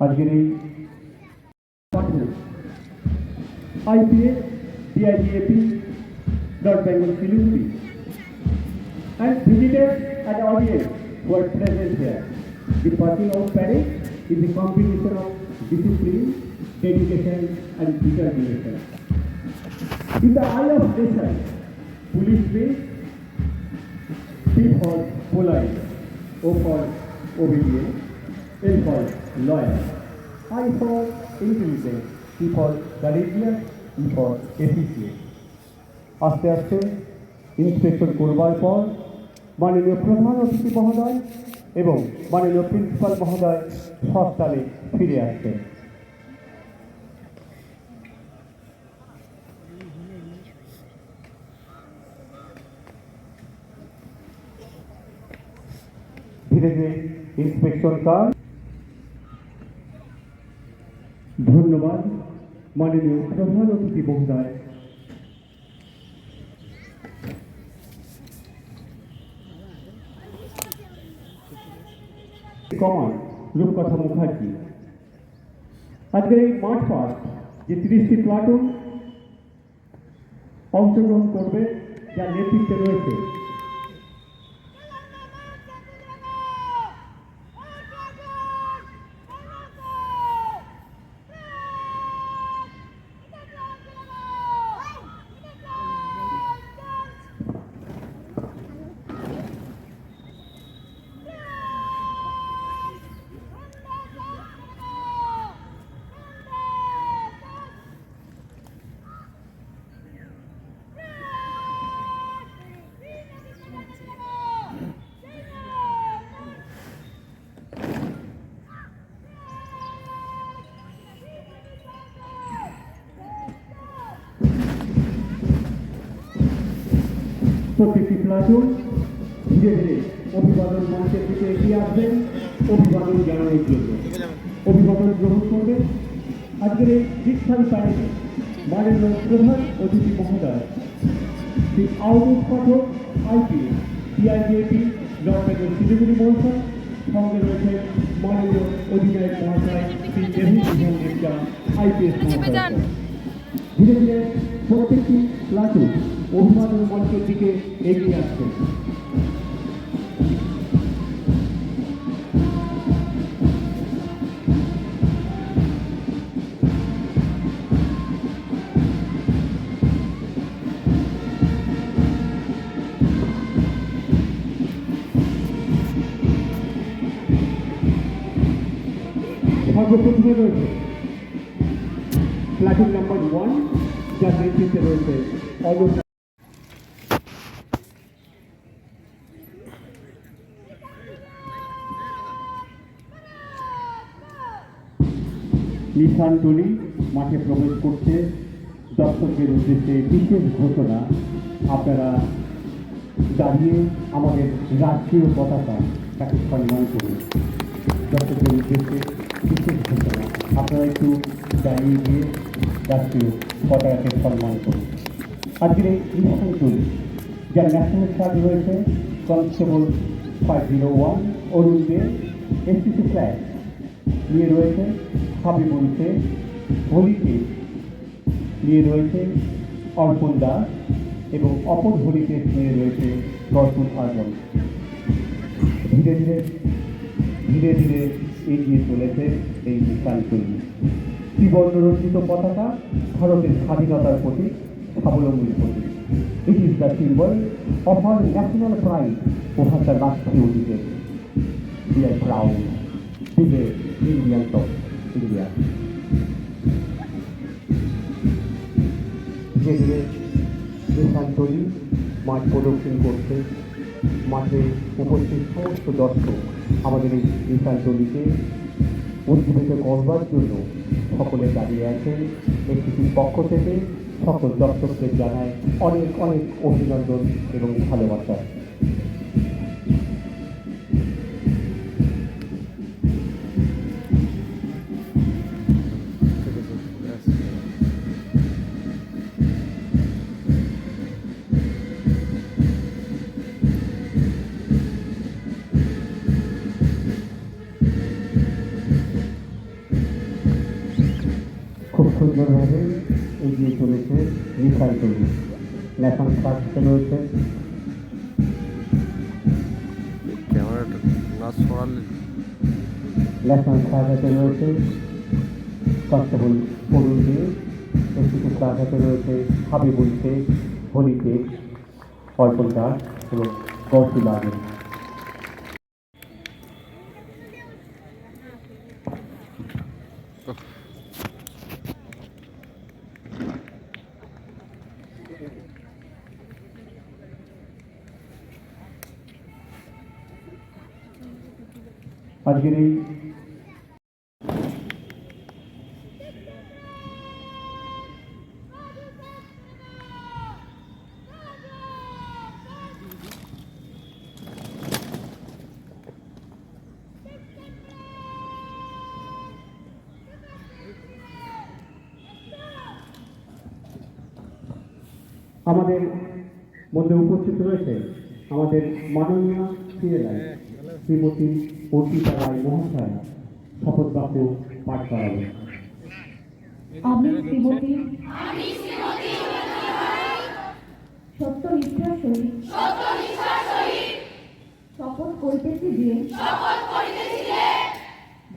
আজকের এই IPA DIDAP dot Bengal Siliguri and visitors and audience who are present here. The passing out parade is a combination of discipline, dedication and determination. In the eye of nation, police means P for polite, O for obedient, L for loyal, I for intelligent, T for courageous, E for efficient. আস্তে আস্তে inspection করবার পর মাননীয় প্রধান অতিথি মহোদয় এবং মাননীয় প্রিন্সিপাল মহোদয় সস্তালে ফিরে আসছেন ধীরে ধীরে ইন্সপেকশন কাজ। ধন্যবাদ। মাননীয় প্রধান অতিথি মহোদয়। কমান রূপকথা মুখার্জি। আজকের এই মাঠ পাস যে তিরিশটি প্লাটুন অংশগ্রহণ করবে, যার নেতৃত্বে রয়েছে প্রত্যেকটি প্লাটুন ধীরে ধীরে অভিবাদন মঞ্চের দিকে এগিয়ে আসবেন অভিবাদন জানানোর জন্য। অভিবাদন গ্রহণ করবেন আজকের এই দীক্ষান প্যারেডে মাননীয় প্রধান অতিথি মহোদয় শ্রী আউটুস পাঠক আইপি নর্থ বেঙ্গল শিলিগুড়ি মহাশয় সঙ্গে রয়েছে মাননীয় অধিনায়ক মহাশয় শ্রী বিধান আইপিএস মহাশয়। ধীরে ধীরে প্রত্যেকটি প্লাটুন অভিবাদন মঞ্চের দিকে এগিয়ে আসছে। সর্বপ্রথমে রয়েছে প্লাটুন নাম্বার ওয়ান যার নেতৃত্বে রয়েছে অলোক নিশান টুলি মাঠে প্রবেশ করছে। দর্শকদের উদ্দেশ্যে বিশেষ ঘোষণা, আপনারা দাঁড়িয়ে আমাদের রাষ্ট্রীয় পতাকা তাকে সম্মান করুন। দর্শকদের উদ্দেশ্যে বিশেষ ঘোষণা, আপনারা একটু দাঁড়িয়ে গিয়ে রাষ্ট্রীয় পতাকাকে সম্মান করুন। আজকের এই নিশান টুলি যার ন্যাশনাল কার্ড রয়েছে constable five zero one Arun De STC flag নিয়ে রয়েছে। হাবিবুল শেখ হোলিতে নিয়ে রয়েছে অর্পণ দাস এবং অপর হোলিতে নিয়ে রয়েছে গর্পুর আজম। ধীরে ধীরে ধীরে ধীরে এগিয়ে চলেছে এই নিশান তৈরি ত্রিবর্ণ রঞ্জিত পতাকা ভারতের স্বাধীনতার প্রতীক, স্বাবলম্বীর প্রতীক। It is the symbol of our national pride over the রাষ্ট্রীয় অধিকের We are proud India. ধীরে ধীরে দেশান্তরী মাঠ প্রদর্শন করছে মাঠে উপস্থিত সমস্ত দর্শক আমাদের এই দেশান্তরীকে উজ্জীবিত করবার জন্য সকলে দাঁড়িয়ে আছেন। একটির পক্ষ থেকে সকল দর্শকদের জানায় অনেক অনেক অভিনন্দন এবং ভালোবাসা। মিসাইল তৈরি ন্যাশনাল সার্ভিসে রয়েছে ক্যামেরাটা না সরালে ন্যাশনাল সার্ভিসে রয়েছে। অরুণ দে এসিপি সার্ভিসে রয়েছে হাবিবুল শেখ হলি শেখ অর্পণ দাস এবং কৌশিল আগে আজকের এই আমাদের মধ্যে উপস্থিত রয়েছে আমাদের মাননীয় সিএলআই শ্রীমতী অর্পিতা রায় মহাশয় শপথ বাক্য পাঠ করাবেন। আমি শ্রীমতী সত্যনিষ্ঠার সহিত শপথ করিতেছি যে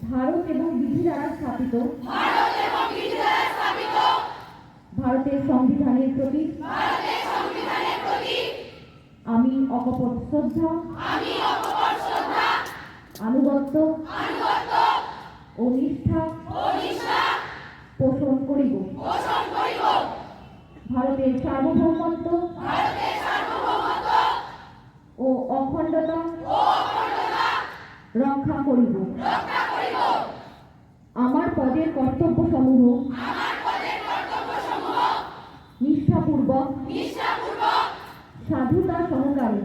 ভারত এবং বিধি দ্বারা স্থাপিত ভারতের সংবিধানের প্রতি আমি অকপট শ্রদ্ধা আনুগত্য ও নিষ্ঠা পোষণ করিব। ভারতের সার্বভৌমত্ব ও অখণ্ডতা রক্ষা করিব। আমার পদের কর্তব্য সমূহ নিষ্ঠাপূর্বক, সাধুতা সহকারে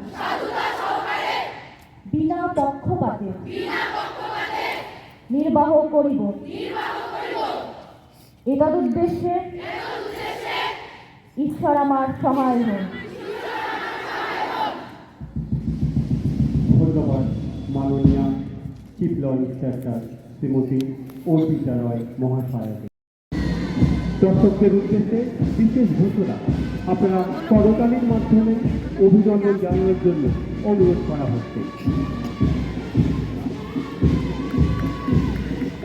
বিনা পক্ষপাতে। নির্বাহ করিব। এতদুদ্দেশ্যে ঈশ্বর আমার সহায় হন। ধন্যবাদ মাননীয় chief law inspector Shrimati Arpita Roy মহাশয়কে। দর্শকদের উদ্দেশ্যে বিশেষ ঘোষণা, আপনারা করতালির মাধ্যমে অভিনন্দন জানানোর জন্য অনুরোধ করা হচ্ছে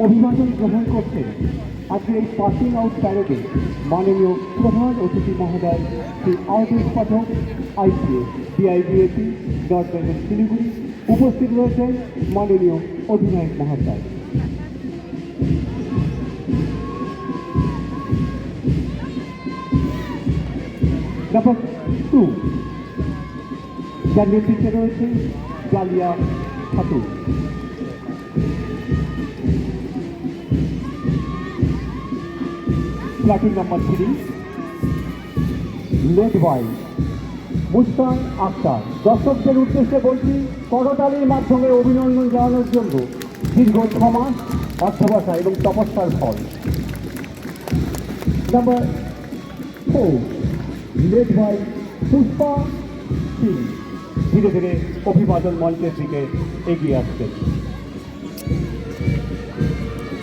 অভিবাদন গ্রহণ করতে আজকে এই পাসিং আউট প্যারেডে মাননীয় প্রধান অতিথি মহোদয়, শ্রী আয়ুষ পাঠক আইপিএস ডিআইবিএসি ডট বেঙ্গল শিলিগুড়ি উপস্থিত রয়েছেন মাননীয় অধিনায়ক মহাশয় নাম্বার টু যার নেতৃত্বে রয়েছে Jaliya Khatun. Platoon number three led by Mustan Akhtar দর্শকদের উদ্দেশ্যে বলছি, করতালির মাধ্যমে অভিনন্দন জানানোর জন্য দীর্ঘ ছ মাস অর্থবাসা এবং তপস্যার ফল। Number four led by Pushpa Singh. ধীরে ধীরে অভিবাদন মঞ্চের দিকে এগিয়ে আসছেন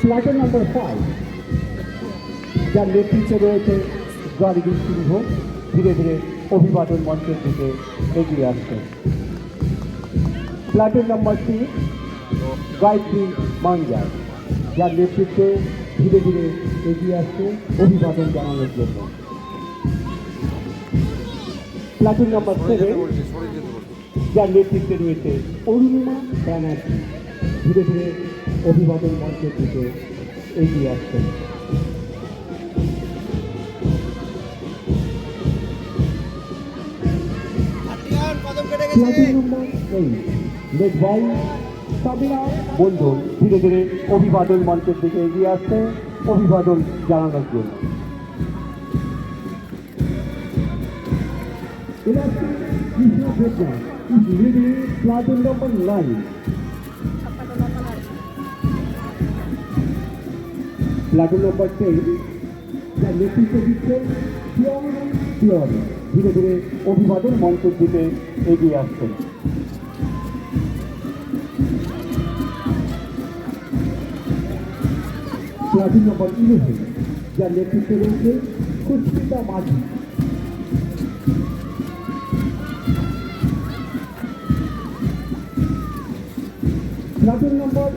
প্লাটুন নাম্বার ফাইভ যার নেতৃত্বে রয়েছে গার্গী সিংহ ধীরে ধীরে অভিবাদন মঞ্চের দিকে এগিয়ে আসছে। Platoon number six Gayatri Manjar যার নেতৃত্বে ধীরে ধীরে এগিয়ে আসছে অভিবাদন জানানোর জন্য। প্লাটুন নাম্বার সেভেন যার নেতৃত্বে রয়েছে অরুণিমা ব্যানার্জি। ধীরে ধীরে অভিবাদন মঞ্চের দিকে এগিয়ে আসছেন। বাই সাবিনা বন্ধু ধীরে ধীরে অভিবাদন মঞ্চের দিকে এগিয়ে আসছে। অভিবাদন জানানোর জন্য। Elastic Leading platoon number 9. Platoon number 10, যার নেতৃত্ব দিচ্ছেন পিয়রি ধীরে ধীরে অভিবাদন মঞ্চের দিকে এগিয়ে আসছেন প্লাটুন নম্বর ইলেভেন যার নেতৃত্বে রয়েছে সুস্মিতা মাঝি Platoon number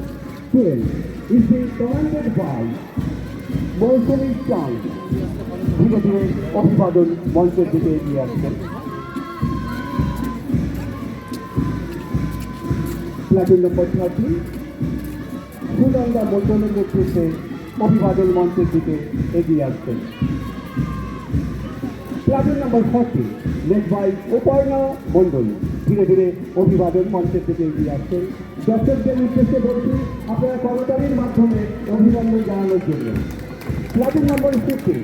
12 is being commanded by মৌসুমী চাঁদ। ধীরে ধীরে অভিবাদন মঞ্চের দিকে এগিয়ে আসছেন প্লাটুন নম্বর থার্টি সুনন্দা মন্ডলের নেতৃত্বে অভিবাদন মঞ্চের দিকে এগিয়ে আসছেন platoon number forty led by Uparna Mondal ধীরে ধীরে অভিবাদন মঞ্চের দিকে এগিয়ে আসছেন। দর্শকদের উদ্দেশ্যে বলছি, আপনারা করতালির মাধ্যমে অভিনন্দন জানানোর জন্য। Platoon number fifty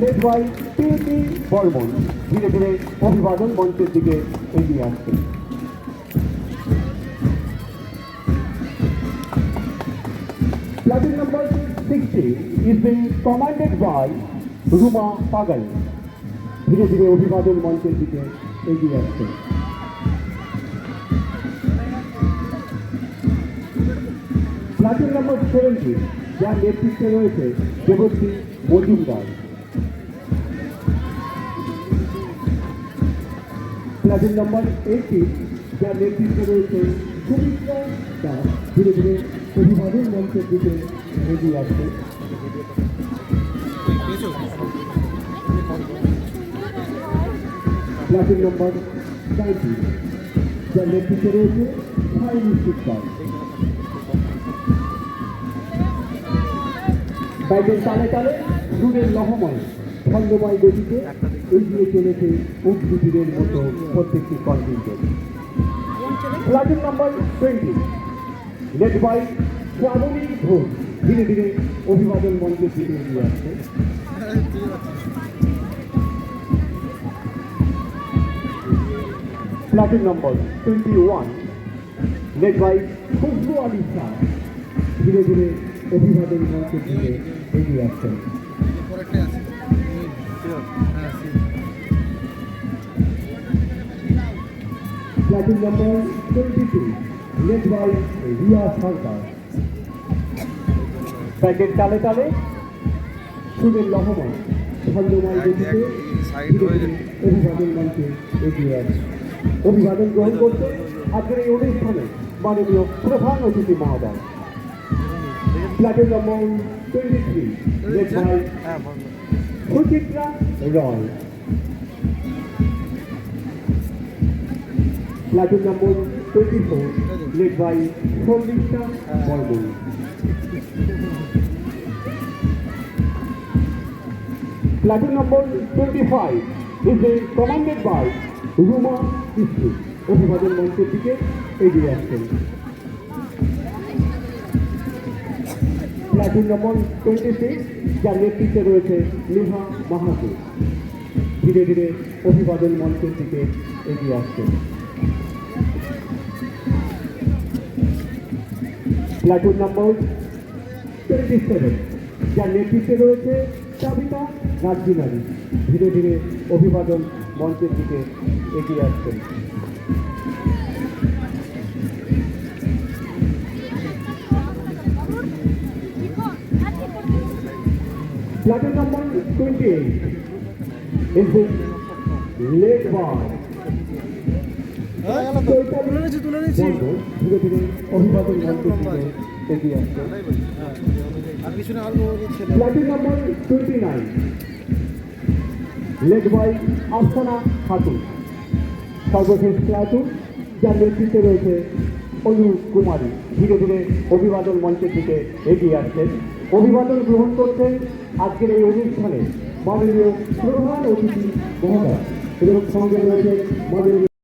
led by T T Barman. ধীরে ধীরে অভিবাদন মঞ্চের দিকে এগিয়ে আসছেন। Platoon number 60 is being commanded by Ruma পাগাল। ধীরে ধীরে অভিবাদন মঞ্চের দিকে এগিয়ে আসছে প্লাটুন নম্বর সেভেন্টি যার নেতৃত্বে রয়েছে Debashree Majumdar. Platoon number eighty যার নেতৃত্বে রয়েছে সুমিত্রা দাস। ধীরে ধীরে অভিবাদন মঞ্চের দিকে এগিয়ে আসছে। প্লাটুন নম্বর নাইনটি যার নেতৃত্বে রয়েছে সাইনি শিকদার বাইকের তালে তালে সুরের লহময় ছন্দময় গতিতে এগিয়ে চলেছে উদ্ভিদের মতো প্রত্যেকটি contingent platoon number twenty led by Shrabani Ghosh ধীরে ধীরে অভিবাদন মঞ্চের দিকে এগিয়ে আসছে। Platoon number twenty one led by Khushbu Ali ধীরে ধীরে অভিবাদন মঞ্চের দিকে এগিয়ে আসছেন platoon number twenty two led by Riya Sarkar. ব্যাগের তালে তালে সুরের লহময় ছন্দময় গতিতে অভিবাদন মঞ্চে এগিয়ে আসছে অভিবাদন গ্রহণ করতে আজকের এই অনুষ্ঠানে মাননীয় প্রধান অতিথি মহোদয়। হ্যাঁ বন্ধ Suchitra Roy platoon number twenty four led by Sandipa Barman platoon number twenty five is a commanded by Ruma issue অভিবাদন মঞ্চের দিকে এগিয়ে আসছেন। প্লাটুন নম্বর টোয়েন্টি সিক্স যার নেতৃত্বে রয়েছে নেহা মাহাতো। ধীরে ধীরে অভিবাদন মঞ্চের দিকে এগিয়ে আসছে। প্লাটুন নম্বর টোয়েন্টি সেভেন যার নেতৃত্বে রয়েছে সাবিতা রাজ্যিনারী। ধীরে ধীরে অভিবাদন মঞ্চের দিকে এগিয়ে আসছেন পিছনে আর ছেলে platoon number twenty nine led by Afsana Khatun. সর্বশেষ প্লাটুন যার নেতৃত্বে রয়েছে অনু কুমারী। ধীরে ধীরে অভিবাদন মঞ্চের দিকে এগিয়ে আসছেন। অভিবাদন গ্রহণ করছেন আজকের এই অনুষ্ঠানে মাননীয় প্রধান অতিথি মহোদয় এবং সঙ্গে রয়েছে মাননীয়